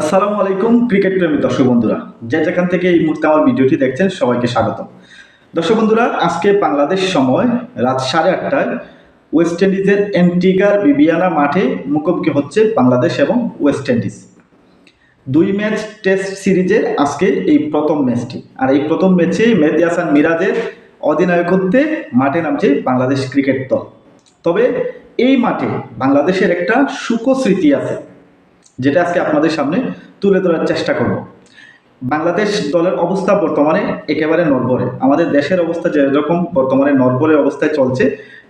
আসসালামু আলাইকুম, ক্রিকেট প্রেমী দর্শক বন্ধুরা। যে যেখান থেকে এই মুহূর্তে আমার ভিডিওটি দেখছেন, সবাইকে স্বাগত দর্শক বন্ধুরা, আজকে বাংলাদেশ সময় রাত সাড়ে আটটায় ওয়েস্ট ইন্ডিজের অ্যান্টিগার বিবিয়ানা মাঠে মুখোমুখি হচ্ছে বাংলাদেশ এবং ওয়েস্ট ইন্ডিজ দুই ম্যাচ টেস্ট সিরিজের আজকে এই প্রথম ম্যাচটি। আর এই প্রথম ম্যাচে মেহেদি হাসান মিরাজের অধিনায়কত্বে মাঠে নামছে বাংলাদেশ ক্রিকেট দল। তবে এই মাঠে বাংলাদেশের একটা সুখ স্মৃতি আছে। যেটা আজকে আপনাদের সামনে তুলে ধরার চেষ্টা করব। বাংলাদেশ দলের অবস্থা বর্তমানে একেবারে নড়বড়ে। আমাদের দেশের অবস্থা যেরকম, বর্তমানে নড়বড়ে অবস্থায় চলছে,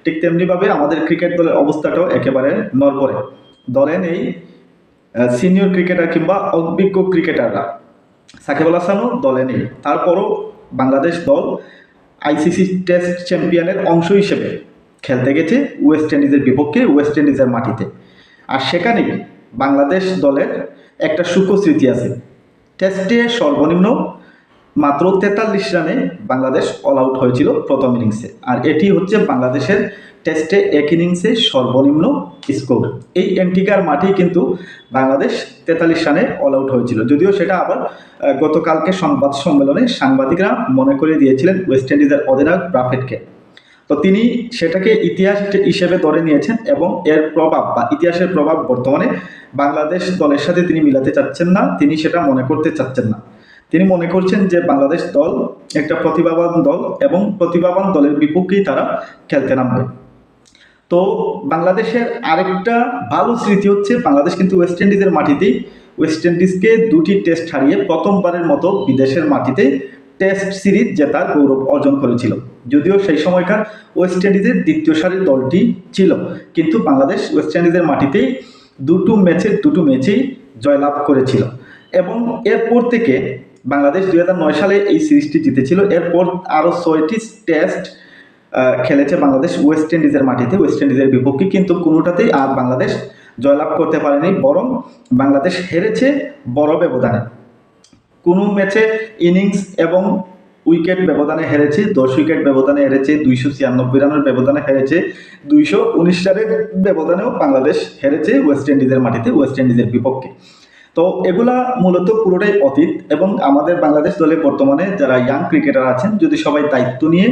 ঠিক তেমনিভাবে আমাদের ক্রিকেট দলের অবস্থাটাও একেবারে নড়বড়ে। দলে নেই সিনিয়র ক্রিকেটার কিংবা অভিজ্ঞ ক্রিকেটাররা সাকিব আল হাসানও দলে নেই। তারপরও বাংলাদেশ দল আইসিসি টেস্ট চ্যাম্পিয়নের অংশ হিসেবে খেলতে গেছে ওয়েস্ট ইন্ডিজের বিপক্ষে ওয়েস্ট ইন্ডিজের মাটিতে। আর সেখানেই বাংলাদেশ দলের একটা সুখ স্মৃতি আছে। টেস্টে সর্বনিম্ন মাত্র তেতাল্লিশ রানে বাংলাদেশ অল আউট হয়েছিল প্রথম ইনিংসে আর এটি হচ্ছে বাংলাদেশের টেস্টে এক ইনিংসে সর্বনিম্ন স্কোর এই অ্যান্টিকার মাঠেই কিন্তু বাংলাদেশ তেতাল্লিশ রানে অল আউট হয়েছিল। যদিও সেটা আবার গতকালকে সংবাদ সম্মেলনে সাংবাদিকরা মনে করে দিয়েছিলেন ওয়েস্ট ইন্ডিজের অধিনায়ক ব্রাফেটকে। তো তিনি সেটাকে ইতিহাস হিসেবে ধরে নিয়েছেন এবং এর প্রভাব বা ইতিহাসের প্রভাব বর্তমানে বাংলাদেশ দলের সাথে তিনি মিলাতে চাচ্ছেন না, তিনি সেটা মনে করতে চাচ্ছেন না। তিনি মনে করছেন যে বাংলাদেশ দল একটা প্রতিভাবান দল এবং প্রতিভাবান দলের বিপক্ষেই তারা খেলতে নামবে। তো বাংলাদেশের আরেকটা ভালো স্মৃতি হচ্ছে বাংলাদেশ কিন্তু ওয়েস্ট ইন্ডিজের মাটিতেই। ওয়েস্ট ইন্ডিজকে দুটি টেস্ট হারিয়ে প্রথমবারের মতো বিদেশের মাটিতে টেস্ট সিরিজ জেতার গৌরব অর্জন করেছিল। যদিও সেই সময়কার ওয়েস্ট ইন্ডিজের দ্বিতীয় সারির দলটি ছিল, কিন্তু বাংলাদেশ ওয়েস্ট ইন্ডিজের মাটিতেই দুটো ম্যাচের দুটো ম্যাচেই জয়লাভ করেছিল। এবং এরপর থেকে বাংলাদেশ দু হাজার নয় সালে এই সিরিজটি জিতেছিল। এরপর আরও ছয়টি টেস্ট খেলেছে বাংলাদেশ ওয়েস্ট ইন্ডিজের মাটিতে। ওয়েস্ট ইন্ডিজের বিপক্ষে কিন্তু কোনোটাতেই আর বাংলাদেশ জয়লাভ করতে পারেনি, বরং বাংলাদেশ হেরেছে বড় ব্যবধানে। কোনো ম্যাচে ইনিংস এবং উইকেট ব্যবধানে হেরেছে, দশ উইকেট ব্যবধানে হেরেছে, দুইশো ছিয়ানব্বই রানের ব্যবধানে হেরেছে, দুইশো উনিশ রানের ব্যবধানেও বাংলাদেশ হেরেছে ওয়েস্ট ইন্ডিজের মাটিতে, ওয়েস্ট ইন্ডিজের বিপক্ষে। তো এগুলা মূলত পুরোটাই অতীত এবং আমাদের বাংলাদেশ দলে বর্তমানে যারা ইয়াং ক্রিকেটার আছেন, যদি সবাই দায়িত্ব নিয়ে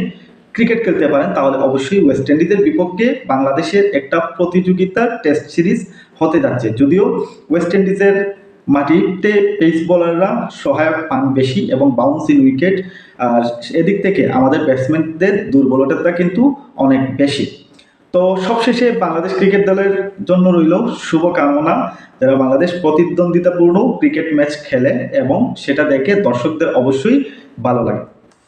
ক্রিকেট খেলতে পারেন, তাহলে অবশ্যই ওয়েস্ট ইন্ডিজের বিপক্ষে বাংলাদেশের একটা প্রতিযোগিতার টেস্ট সিরিজ হতে যাচ্ছে। যদিও ওয়েস্ট ইন্ডিজের মাটিতে পেস বলাররা সহায়ক পান বেশি এবং বাউন্সিং উইকেট আর এদিক থেকে আমাদের ব্যাটসম্যানদের দুর্বলতাটা কিন্তু অনেক বেশি। তো সবশেষে বাংলাদেশ ক্রিকেট দলের জন্য রইল শুভকামনা। যারা বাংলাদেশ প্রতিদ্বন্দ্বিতাপূর্ণ ক্রিকেট ম্যাচ খেলে এবং সেটা দেখে দর্শকদের অবশ্যই ভালো লাগে।